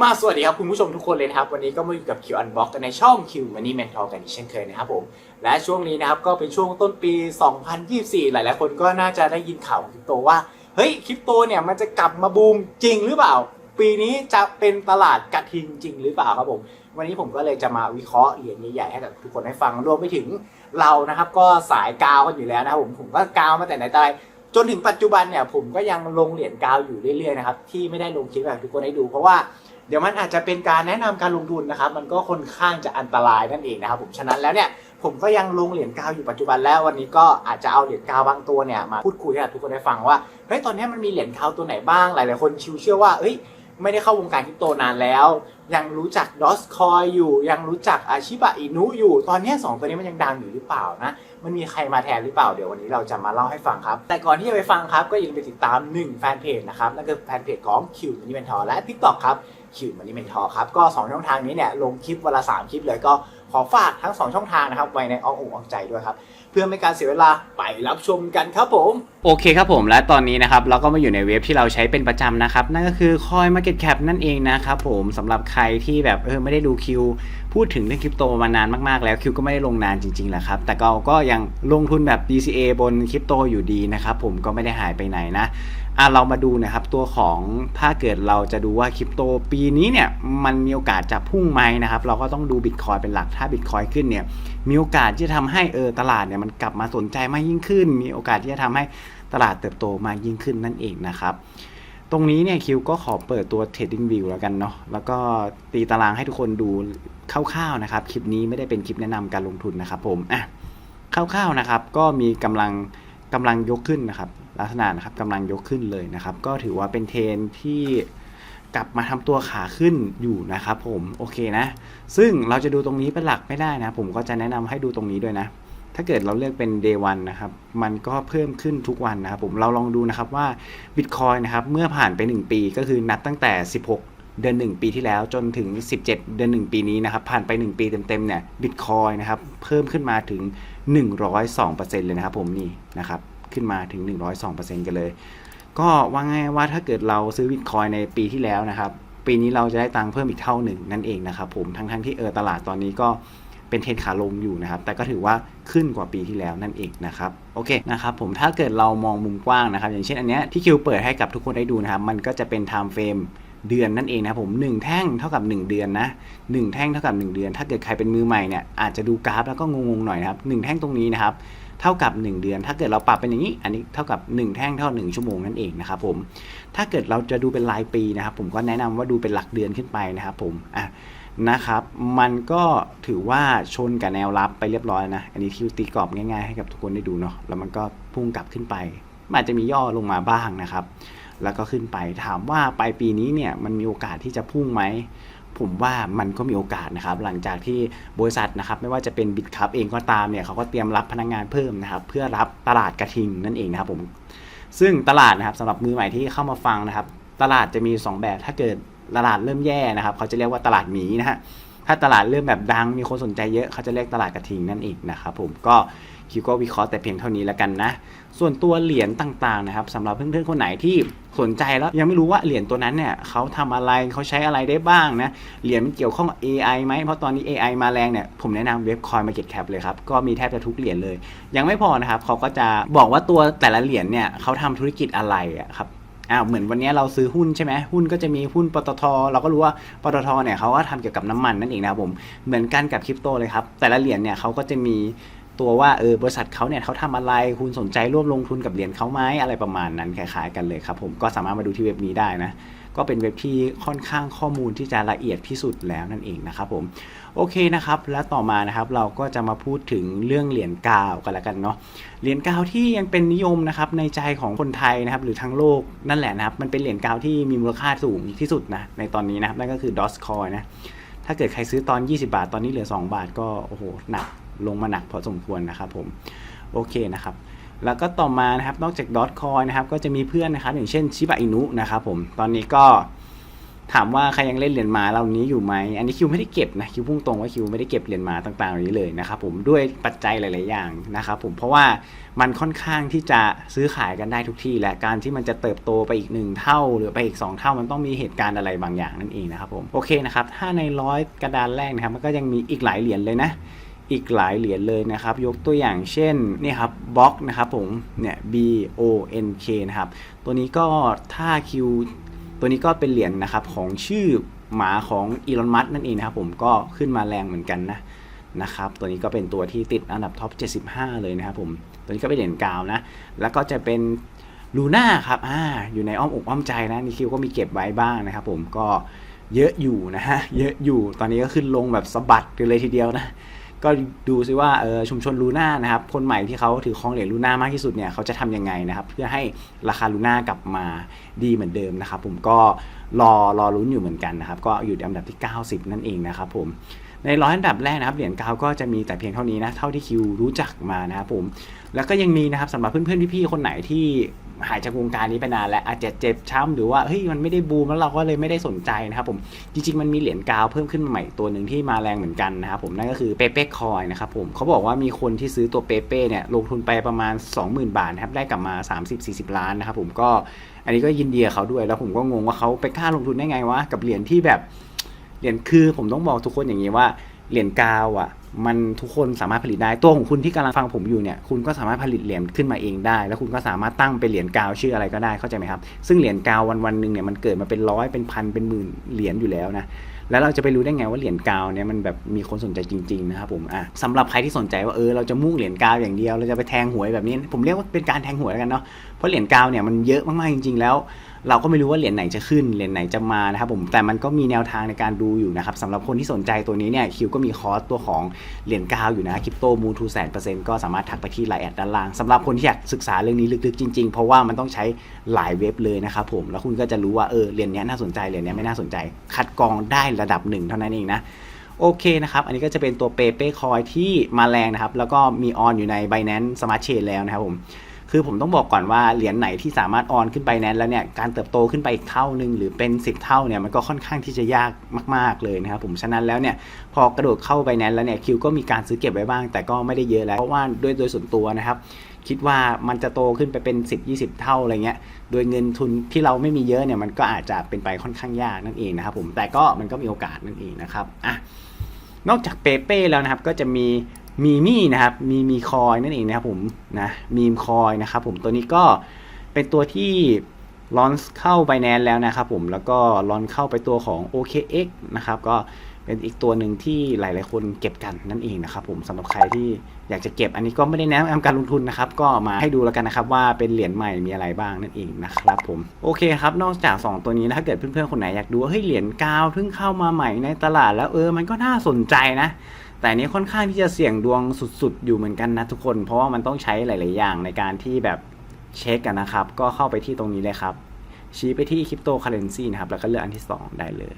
มาสวัสดีครับคุณผู้ชมทุกคนเลยนะครับ วันนี้ก็มาอยู่กับ Q Unbox กันในช่อง Q Money Mentor กันอีกเช่นเคยนะครับผม และช่วงนี้นะครับก็เป็นช่วงต้นปี 2024 หลายๆ คนก็น่าจะได้ยินข่าวคริปโตว่า เฮ้ยคริปโตเนี่ยมันจะกลับมาบูมจริงหรือเปล่า ปีนี้จะเป็นตลาดกระทิงจริงหรือเปล่าครับผม วันนี้ผมก็เลยจะมาวิเคราะห์เหรียญใหญ่ๆให้กับทุกคนได้ฟังรวมไปถึงเรานะครับ ก็สายกาวกันอยู่แล้วนะครับผมผมก็กาวมาแต่ไหนแต่ไรจนถึงปัจจุบันเนี่ยผมก็ยังลงเหรียญกาวอยู่เรื่อยๆนะครับที่ไม่ได้ลงคลิปแบบทุกคนให้ดูเพราะว่า ดี๋ยวมันอาจจะเป็นการแนะนำการลงทุนนะครับ มันก็ค่อนข้างจะอันตรายนั่นเองนะครับผมฉะนั้นแล้วเนี่ยผมก็ยังลงเหรียญกาวอยู่ปัจจุบันแล้ววันนี้ก็อาจจะเอาเหรียญกาวบางตัวเนี่ยมาพูดคุยให้ทุกคนได้ฟังว่าเฮ้ยตอนนี้มันมีเหรียญกาวตัวไหนบ้างหลายๆคนชิวเชื่อว่าเอ้ยไม่ได้เข้าวงการคริปโตนานแล้ว ยังรู้จักดอสคอยอยู่ ยังรู้จักอาชิบะอินุอยู่ ตอนนี้ยสองตัวนี้มันยังดังอยู่หรือเปล่านะ มันมีใครมาแทนหรือเปล่า เดี๋ยววันนี้เราจะมาเล่าให้ฟังครับ แต่ก่อนที่จะไปฟังครับก็อย่าลืมไปติดตาม1แฟนเพจนะครับ นั่นคือแฟนเพจของ Q Money Mentor และ TikTok ครับ Q Money Mentor ครับ ก็ 2 ช่องทางนี้เนี่ยลงคลิปวันละ 3 คลิปเลยก็ขอฝากทั้ง 2 ช่องทางนะครับ ไว้ในอ้อมอกอ้อมใจด้วยครับ เพื่อไม่การเสียเวลาไปรับชมกันครับผม โอเคครับผมและตอนนี้นะครับ เราก็มาอยู่ในเว็บที่เราใช้เป็นประจำนะครับ นั่นก็คือ Coin Market Cap นั่นเองนะครับผมสำหรับใครที่แบบเออไม่ได้ดูคิว พูดถึงเรื่องคริปโตมานานมากๆแล้วคิวก็ไม่ได้ลงนานจริงๆแหละครับแต่ก็ก็ยังลงทุนแบบ DCA บนคริปโตอยู่ดีนะครับผมก็ไม่ได้หายไปไหนนะ อะเรามาดูนะครับตัวของถ้าเกิดเราจะดูว่าคริปโตปีนี้เนี่ยมันมีโอกาสจะพุ่งไหมนะครับ เราก็ต้องดูบิตคอยเป็นหลักถ้าบิตคอยขึ้นเนี่ยมีโอกาสที่จะทำให้เออตลาดเนี่ยมันกลับมาสนใจมากยิ่งขึ้น มีโอกาสที่จะทำให้ตลาดเติบโตมากยิ่งขึ้นนั่นเองนะครับตรงนี้เนี่ยคิวก็ขอเปิดตัว Trading View แล้วกันเนาะแล้วก็ตีตารางให้ทุกคนดูคร่าวๆนะครับคลิปนี้ไม่ได้เป็นคลิปแนะนำการลงทุนนะครับผมอะคร่าวๆนะครับ ก็มีกำลังกำลังยกขึ้นนะครับ ลักษณะนะครับกำลังยกขึ้นเลยนะครับ ก็ถือว่าเป็นเทรนที่กลับมาทำตัวขาขึ้นอยู่นะครับผมโอเคนะ ซึ่งเราจะดูตรงนี้เป็นหลักไม่ได้นะ ผมก็จะแนะนำให้ดูตรงนี้ด้วยนะ ถ้าเกิดเราเลือกเป็น day one นะครับ มันก็เพิ่มขึ้นทุกวันนะครับผมเราลองดูนะครับว่า Bitcoin นะครับเมื่อผ่านไป 1 ปีก็คือนับตั้งแต่ 16 เดือน 1 ปีที่แล้วจนถึง 17 เดือน 1 ปีนี้นะครับ ผ่านไป 1 ปีเต็มๆเนี่ย Bitcoin นะครับเพิ่มขึ้นมาถึง 102%เลยนะครับผมนี่นะครับ ขึ้นมาถึง 102%กันเลย ก็ว่าไงายว่าถ้าเกิดเราซื้อ Bitcoin ในปีที่แล้วนะครับ ปีนี้เราจะได้ตังค์เพิ่มอีกเท่าหนึ่งนั่นเองนะครับผมทั้งๆที่เออตลาดตอนนี้ก็เป็นเทรนขาลงอยู่นะครับ แต่ก็ถือว่าขึ้นกว่าปีที่แล้วนั่นเองนะครับ โอเคนะครับผมถ้าเกิดเรามองมุมกว้างนะครับ อย่างเช่นอันเนี้ยที่คิวเปิดให้กับทุกคนได้ดูนะครับ มันก็จะเป็น time frame เดือนนั่นเองนะครับผม 1 แท่งเท่ากับ 1 เดือนนะ1แท่งเท่ากับ 1 เดือน ถ้าเกิดใครเป็นมือใหม่เนี่ยอาจจะดูกราฟแล้วก็งงๆหน่อยนะครับ1แท่งตรงนี้นะครับ เท่ากับ 1 เดือน ถ้าเกิดเราปรับเป็นอย่างนี้ อันนี้เท่ากับ 1 แท่งเท่า 1 ชั่วโมงนั่นเองนะครับผมถ้าเกิดเราจะดูเป็นรายปีนะครับ ผมก็แนะนำว่าดูเป็นหลักเดือนขึ้นไปนะครับผมอะนะครับมันก็ถือว่าชนกับแนวรับไปเรียบร้อยนะ อันนี้ที่ตีกรอบง่ายๆให้กับทุกคนได้ดูเนาะแล้วมันก็พุ่งกลับขึ้นไปมันอาจจะมีย่อลงมาบ้างนะครับ แล้วก็ขึ้นไปถามว่าปลายปีนี้เนี่ยมันมีโอกาสที่จะพุ่งไหม ผมว่ามันก็มีโอกาสนะครับ หลังจากที่บริษัทนะครับ ไม่ว่าจะเป็นบิตคัพเองก็ตามเนี่ยเขาก็เตรียมรับพนักงานเพิ่มนะครับ เพื่อรับตลาดกระทิงนั่นเองนะครับผมซึ่งตลาดนะครับสำหรับมือใหม่ที่เข้ามาฟังนะครับ ตลาดจะมี 2 แบบถ้าเกิดตลาดเริ่มแย่นะครับ เขาจะเรียกว่าตลาดหมีนะฮะถ้าตลาดเริ่มแบบดังมีคนสนใจเยอะเขาจะเรียกตลาดกระทิงนั่นเองนะครับผมก็ คิวก็วิเคราะห์แต่เพียงเท่านี้แล้วกันนะ ส่วนตัวเหรียญต่างๆนะครับสำหรับเพื่อนๆคนไหนที่สนใจแล้วยังไม่รู้ว่าเหรียญตัวนั้นเนี่ยเขาทำอะไรเขาใช้อะไรได้บ้างนะเหรียญมันเกี่ยวข้อง AI ไหมเพราะตอนนี้ AI มาแรงเนี่ยผมแนะนำเว็บ Coin Market Cap เลยครับ ก็มีแทบจะทุกเหรียญเลย ยังไม่พอนะครับเขาก็จะบอกว่าตัวแต่ละเหรียญเนี่ยเขาทำธุรกิจอะไรอะครับอ้าวเหมือนวันนี้เราซื้อหุ้นใช่ไหมหุ้นก็จะมีหุ้นปตท เราก็รู้ว่าปตทเนี่ยเขาก็ทำเกี่ยวกับน้ำมันนั่นเองนะครับผมเหมือนกันกับคริปโตเลยครับแต่ละเหรียญเนี่ยเขาก็จะมี ตัวว่าเออบริษัทเขาเนี่ยเขาทำอะไรคุณสนใจร่วมลงทุนกับเหรียญเขาไหมอะไรประมาณนั้นคล้ายๆกันเลยครับผมก็สามารถมาดูที่เว็บนี้ได้นะก็เป็นเว็บที่ค่อนข้างข้อมูลที่จะละเอียดที่สุดแล้วนั่นเองนะครับผมโอเคนะครับ แล้วต่อมานะครับเราก็จะมาพูดถึงเรื่องเหรียญกาวกันละกันเนาะเหรียญกาวที่ยังเป็นนิยมนะครับในใจของคนไทยนะครับหรือทั้งโลกนั่นแหละนะครับมันเป็นเหรียญกาวที่มีมูลค่าสูงที่สุดนะในตอนนี้นะครับนั่นก็คือ DOS Coin นะ ถ้าเกิดใครซื้อตอน 20 บาท ตอนนี้เหลือ 2 บาทก็โอ้โหหนักลงมาหนักพอสมควรนะครับผมโอเคนะครับแล้วก็ต่อมานะครับนอกจากดอทคอยนะครับก็จะมีเพื่อนนะครับอย่างเช่นชิบะอินุนะครับผมตอนนี้ก็ ถามว่าใครยังเล่นเหรียญมาเหล่านี้อยู่ไหมอันนี้คิวไม่ได้เก็บนะคิวพุ่งตรงว่าคิวไม่ได้เก็บเหรียญมาต่างๆเหล่านี้เลยนะครับผมด้วยปัจจัยหลาย ๆ อย่างนะครับผมเพราะว่ามันค่อนข้างที่จะซื้อขายกันได้ทุกที่ และการที่มันจะเติบโตไปอีกหนึ่งเท่า หรือไปอีก 2 เท่ามันต้องมีเหตุการณ์อะไรบางอย่างนั่นเองนะครับผมโอเคนะครับถ้าในร้อยกระดานแรกนะครับมันก็ยังมีอีกหลายเหรียญเลยนะอีกหลายเหรียญเลยนะครับ ยกตัวอย่างเช่นนี่ครับบล็อกนะครับผมเนี่ย B O N K นะครับ ตัวนี้ก็ถ้าคิว ตัวนี้ก็เป็นเหรียญนะครับของชื่อหมาของอีลอนมัสนั่นเองนะครับผมก็ขึ้นมาแรงเหมือนกันนะนะครับตัวนี้ก็เป็นตัวที่ติดอันดับท็อป 75 เลยนะครับผมตัวนี้ก็เป็นเหรียญกาวนะ แล้วก็จะเป็นลูน่าครับอ่าอยู่ในอ้อมอกอ้อมใจนะนี่คิวก็มีเก็บไว้บ้างนะครับผมก็เยอะอยู่นะฮะเยอะอยู่ตอนนี้ก็ขึ้นลงแบบสะบัดกันเลยทีเดียวนะ ก็ดูซิว่าเออชุมชนลูน่านะครับคนใหม่ที่เขาถือครองเหรียญลูน่ามากที่สุดเนี่ยเขาจะทำยังไงนะครับ เพื่อให้ราคาลูน่ากลับมาดีเหมือนเดิมนะครับ ผมก็รอรอลุ้นอยู่เหมือนกันนะครับ ก็อยู่ในอันดับที่ 90 นั่นเองนะครับผม ในร้อยอันดับแรกนะครับเหรียญกาวก็จะมีแต่เพียงเท่านี้นะเท่าที่คิวรู้จักมานะครับผมแล้วก็ยังมีนะครับสำหรับเพื่อนๆพี่ๆคนไหนที่หายจากวงการนี้ไปนานแล้วอาจจะเจ็บช้ำหรือว่าเฮ้ยมันไม่ได้บูมแล้วเราก็เลยไม่ได้สนใจนะครับผมจริงๆมันมีเหรียญกาวเพิ่มขึ้นใหม่ตัวหนึ่งที่มาแรงเหมือนกันนะครับผมนั่นก็คือเปเป้คอยนะครับผมเขาบอกว่ามีคนที่ซื้อตัวเปเป้เนี่ยลงทุนไปประมาณ 20,000 บาทนะครับได้กลับมา 30-40 ล้านนะครับผมก็อันนี้ก็ยินดีเขาด้วยแล้วผมก็งงว่าเขาไปกล้าลงทุนได้ไงวะกับเหรียญที่แบบ เหรียญคือผมต้องบอกทุกคนอย่างนี้ว่าเหรียญกาวอะ มันทุกคนสามารถผลิตได้ ตัวของคุณที่กำลังฟังผมอยู่เนี่ย คุณก็สามารถผลิตเหรียญขึ้นมาเองได้ แล้วคุณก็สามารถตั้งเป็นเหรียญกาวชื่ออะไรก็ได้เข้าใจไหมครับ ซึ่งเหรียญกาววันวันๆหนึ่งเนี่ยมันเกิดมาเป็นร้อยเป็นพันเป็นหมื่นเหรียญอยู่แล้วนะแล้วเราจะไปรู้ได้ไงว่าเหรียญกาวเนี่ยมันแบบมีคนสนใจจริงๆนะครับผมอะสำหรับใครที่สนใจว่าเออเราจะมุ่งเหรียญกาวอย่างเดียวเราจะไปแทงหวยแบบนี้ ผมเรียกว่าเป็นการแทงหวยแล้วกันเนาะเพราะเหรียญกาวเนี่ยมันเยอะมากๆจริง ๆ แล้ว เราก็ไม่รู้ว่าเหรียญไหนจะขึ้นเหรียญไหนจะมานะครับผมแต่มันก็มีแนวทางในการดูอยู่นะครับสำหรับคนที่สนใจตัวนี้เนี่ยคิวก็มีคอร์สตัวของเหรียญกาวอยู่นะคริปโตมูทูแสนเปอร์เซ็นต์ก็สามารถทักไปที่ไลน์แอดด้านล่างสำหรับคนที่อยากศึกษาเรื่องนี้ลึกๆจริงๆ เพราะว่ามันต้องใช้หลายเว็บเลยนะครับผมแล้วคุณก็จะรู้ว่าเออเหรียญนี้น่าสนใจเหรียญนี้ไม่น่าสนใจ คัดกรองได้ระดับหนึ่งเท่านั้นเองนะโอเคนะครับ อันนี้ก็จะเป็นตัวเปเป้คอยที่มาแรงนะครับ แล้วก็มีออนอยู่ใน Binance Smart Chain แล้วนะครับผม คือผมต้องบอกก่อนว่าเหรียญไหนที่สามารถออนขึ้นไปแนนแล้วเนี่ยการเติบโตขึ้นไปอีกเท่าหนึ่งหรือเป็น 10 เท่าเนี่ยมันก็ค่อนข้างที่จะยากมาก ๆเลยนะครับผมฉะนั้นแล้วเนี่ยพอกระโดดเข้าไปแนนแล้วเนี่ยคิวก็มีการซื้อเก็บไว้บ้าง แต่ก็ไม่ได้เยอะแล้วเพราะว่าด้วยโดยส่วนตัวนะครับคิดว่ามันจะโตขึ้นไปเป็น 10 20 เท่าอะไรเงี้ย โดยเงินทุนที่เราไม่มีเยอะเนี่ยมันก็อาจจะเป็นไปค่อนข้างยากนั่นเองนะครับผม แต่ก็มันก็มีโอกาสนั่นเองนะครับ อะ นอกจากเปเป้แล้วนะครับก็จะมี มีมี่นะครับมีมีคอยนั่นเองนะครับผมนะมีมคอยนะครับผมตัวนี้ก็เป็นตัวที่ลอนเข้าไปแนนแล้วนะครับผมแล้วก็ลอนเข้าไปตัวของ OKX นะครับก็เป็นอีกตัวหนึ่งที่หลาย ๆ คนเก็บกันนั่นเองนะครับผมสำหรับใครที่อยากจะเก็บอันนี้ก็ไม่ได้แนะนำการลงทุนนะครับ ก็มาให้ดูแล้วกันนะครับว่าเป็นเหรียญใหม่มีอะไรบ้างนั่นเองนะครับผมโอเคครับนอกจาก 2 ตัวนี้ถ้าเกิดเพื่อน ๆ คนไหนอยากดูว่าเฮ้ยเหรียญกาวเพิ่งเข้ามาใหม่ในตลาดแล้วเออมันก็น่าสนใจนะ แต่นี้ค่อนข้างที่จะเสี่ยงดวงสุด ๆ อยู่เหมือนกันนะทุกคน เพราะว่ามันต้องใช้หลาย ๆ อย่างในการที่แบบเช็คกันนะครับ ก็เข้าไปที่ตรงนี้เลยครับ ชี้ไปที่คริปโตเคอเรนซีนะครับ แล้วก็เลือกอันที่ 2 ได้เลย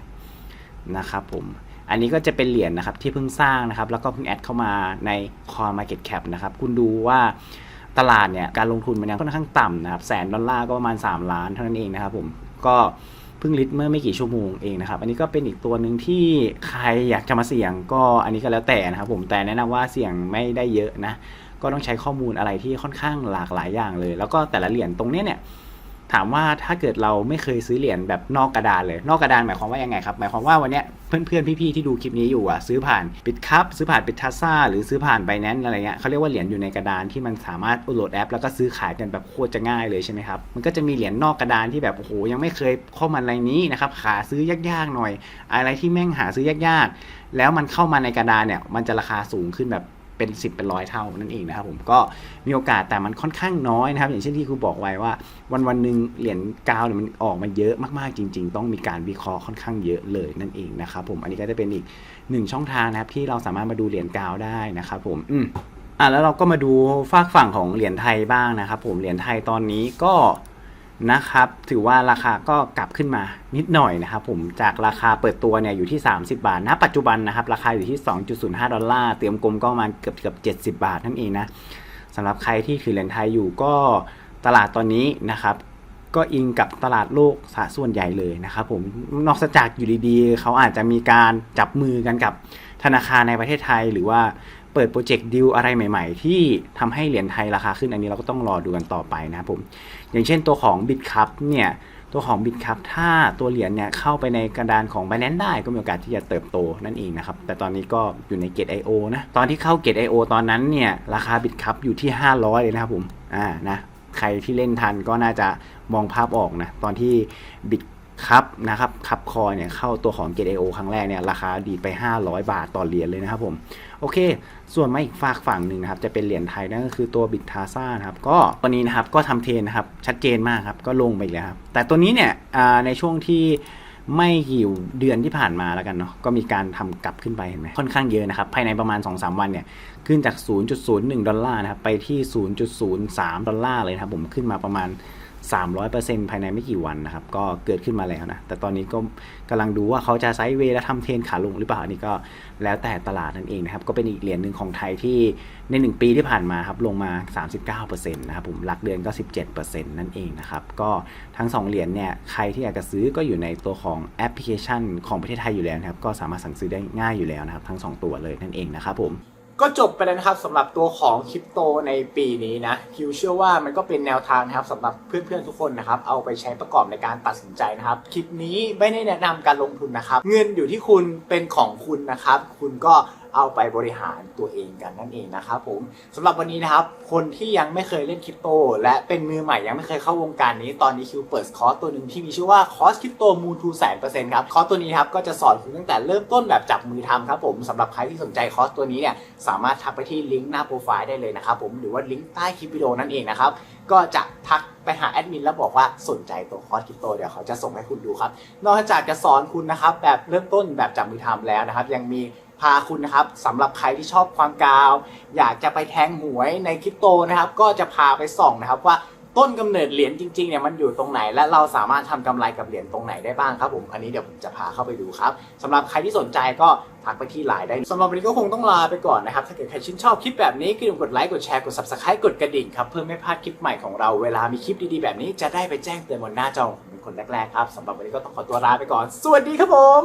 นะครับผม อันนี้ก็จะเป็นเหรียญนะครับที่เพิ่งสร้างนะครับ แล้วก็เพิ่งแอดเข้ามาใน Coin Market Cap นะครับ คุณดูว่าตลาดเนี่ยการลงทุนมันยังค่อนข้างต่ำนะครับ แสนดอลลาร์ก็ประมาณ 3 ล้านเท่านั้นเองนะครับผม ก็ พิ่งลิตเมื่อไม่กี่ชั่วโมงเองนะครับ อันนี้ก็เป็นอีกตัวหนึ่งที่ใครอยากจะมาเสี่ยงก็อันนี้ก็แล้วแต่นะครับผมแต่แนะนำว่าเสี่ยงไม่ได้เยอะนะก็ต้องใช้ข้อมูลอะไรที่ค่อนข้างหลากหลายอย่างเลย แล้วก็แต่ละเหรียญตรงนี้เนี่ย ถามว่าถ้าเกิดเราไม่เคยซื้อเหรียญแบบนอกกระดานเลย นอกกระดานหมายความว่ายังไงครับ หมายความว่าวันนี้เพื่อนๆพี่ๆที่ดูคลิปนี้อยู่อะซื้อผ่านบิตคัพซื้อผ่านบิตทัสซ่าหรือซื้อผ่านไบแนนอะไรเงี้ยเขาเรียกว่าเหรียญอยู่ในกระดานที่มันสามารถโหลดแอป แล้วก็ซื้อขายกันแบบโคตรจะง่ายเลยใช่ไหมครับมันก็จะมีเหรียญนอกกระดานที่แบบโอ้โหยังไม่เคยเข้ามาอะไรนี้นะครับหาซื้อยากๆหน่อย อะไรที่แม่งหาซื้อยากๆ แล้วมันเข้ามาในกระดานเนี่ยมันจะราคาสูงขึ้นแบบ เป็น 10 เป็นร้อยเท่านั่นเองนะครับผมก็มีโอกาสแต่มันค่อนข้างน้อยนะครับ อย่างเช่นที่ครูบอกไว้ว่า วันวันหนึ่งเหรียญกาวเนี่ยมันออกมาเยอะมากๆจริง ๆ ต้องมีการวิเคราะห์ค่อนข้างเยอะเลยนั่นเองนะครับผมอันนี้ก็จะเป็นอีกหนึ่งช่องทางนะครับที่เราสามารถมาดูเหรียญกาวได้นะครับผมอืมอะแล้วเราก็มาดูฝากฝั่งของเหรียญไทยบ้างนะครับผมเหรียญไทยตอนนี้ก็ นะครับ ถือว่าราคาก็กลับขึ้นมานิดหน่อยนะครับผมจากราคาเปิดตัวเนี่ยอยู่ที่ 30 บาทณปัจจุบันนะครับราคาอยู่ที่ 2.05 ดอลลาร์เตรียมกลมก็มาเกือบเกือบ70 บาทนั่นเองนะสำหรับใครที่ถือเหรียญไทยอยู่ก็ตลาดตอนนี้นะครับก็อิงกับตลาดโลกซะส่วนใหญ่เลยนะครับผมนอกจากอยู่ดีๆ เขาอาจจะมีการจับมือกันกับธนาคารในประเทศไทย หรือว่าเปิดโปรเจกต์ดิวอะไรใหม่ ๆ ที่ทำให้เหรียญไทยราคาขึ้นอันนี้เราก็ต้องรอดูกันต่อไปนะครับผม อย่างเช่นตัวของ Bitcup เนี่ยตัวของ Bitcup ถ้าตัวเหรียญเนี่ยเข้าไปในกระดานของ Binance ได้ก็มีโอกาสที่จะเติบโตนั่นเองนะครับ แต่ตอนนี้ก็อยู่ในเกต IO นะ ตอนที่เข้าเกต IO ตอนนั้นเนี่ยราคา Bitcup อยู่ที่ 500 เลยนะครับผม อ่านะใครที่เล่นทันก็น่าจะมองภาพออกนะ ตอนที่บิต Bitcup นะครับคับคอยเนี่ยเข้าตัวของ GTO ครั้งแรกเนี่ยราคาดีไป 500 บาทต่อเหรียญเลยนะครับผมโอเค ส่วนมาอีกฝากฝั่งหนึ่งนะครับจะเป็นเหรียญไทยนั่นก็คือตัวบิตทาซ่านะครับก็ตัวนี้นะครับก็ทำเทรนนะครับชัดเจนมากครับก็ลงไปอีกแล้วครับแต่ตัวนี้เนี่ยในช่วงที่ไม่กี่เดือนที่ผ่านมาแล้วกันเนาะก็มีการทำกลับขึ้นไปเห็นไหมค่อนข้างเยอะนะครับภายในประมาณ 2-3 วันเนี่ยขึ้นจาก 0.01 ดอลลาร์นะครับไปที่ 0.03 ดอลลาร์เลยนะครับผมขึ้นมาประมาณ 300%ภายในไม่กี่วันนะครับ ก็เกิดขึ้นมาแล้วนะ แต่ตอนนี้ก็กำลังดูว่าเขาจะไซด์เวย์และทำเทรนขาลงหรือเปล่านนี้ก็แล้วแต่ตลาดนั่นเองนะครับ ก็เป็นอีกเหรียญหนึ่งของไทยที่ใน 1 ปีที่ผ่านมาครับลงมา 39%นะครับผมหลักเดือนก็ 17%นั่นเองนะครับ ก็ทั้ง 2 เหรียญเนี่ยใครที่อยากจะซื้อก็อยู่ในตัวของแอปพลิเคชันของประเทศไทยอยู่แล้วนะครับ ก็สามารถสั่งซื้อได้ง่ายอยู่แล้วนะครับ ทั้ง 2 ตัวเลยนั่นเองนะครับผม ก็จบไปแล้วนะครับสำหรับตัวของคริปโตในปีนี้นะคิวเชื่อว่ามันก็เป็นแนวทางนะครับสำหรับเพื่อนๆทุกคนนะครับเอาไปใช้ประกอบในการตัดสินใจนะครับคลิปนี้ไม่ได้แนะนำการลงทุนนะครับ เงินอยู่ที่คุณเป็นของคุณนะครับ คุณก็ เอาไปบริหารตัวเองกันนั่นเองนะครับผมสำหรับวันนี้นะครับคนที่ยังไม่เคยเล่นคริปโต และเป็นมือใหม่ยังไม่เคยเข้าวงการนี้ตอนนี้คิวเปิดคอร์สตัวหนึ่งที่มีชื่อว่าคอร์สคริปโตมูทูแสนเปอร์เซ็นต์ครับคอร์สตัวนี้ครับก็จะสอนคุณตั้งแต่เริ่มต้นแบบจับมือทำครับผมสำหรับใครที่สนใจคอร์สตัวนี้เนี่ยสามารถทักไปที่ลิงก์หน้าโปรไฟล์ได้เลยนะครับผมหรือว่าลิงก์ใต้คลิปวิดีโอนั่นเองนะครับก็จะทักไปหาแอดมินแล้วบอกว่าสนใจตัวคอร์สคริปโตเดี๋ยวเขาจะส่งให้คุณดูครับ นอกจากจะสอนคุณนะครับแบบเริ่มต้นแบบจับมือทำแล้วนะครับ ยังมีาคุณนะครับสำหรับใครที่ชอบความกาว อยากจะไปแทงหวยในคริปโตนะครับ ก็จะพาไปส่องนะครับว่าต้นกำเนิดเหรียญจริงๆเนี่ยมันอยู่ตรงไหน และเราสามารถทำกำไรกับเหรียญตรงไหนได้บ้างครับผมอันนี้เดี๋ยวผมจะพาเข้าไปดูครับสำหรับใครที่สนใจก็ทักไปที่ไลน์ได้สำหรับวันนี้ก็คงต้องลาไปก่อนนะครับ ถ้าเกิดใครชื่นชอบคลิปแบบนี้ก็อย่าลืมกดไลค์กดแชร์กด subscribe กดกระดิ่งครับเพื่อไม่พลาดคลิปใหม่ของเราเวลามีคลิปดีๆแบบนี้จะได้ไปแจ้งเตือนบนหน้าจอของผมเป็นคนแรกๆครับสำหรับวันนี้ก็ต้องขอตัวลาไปก่อน สวัสดีครับผม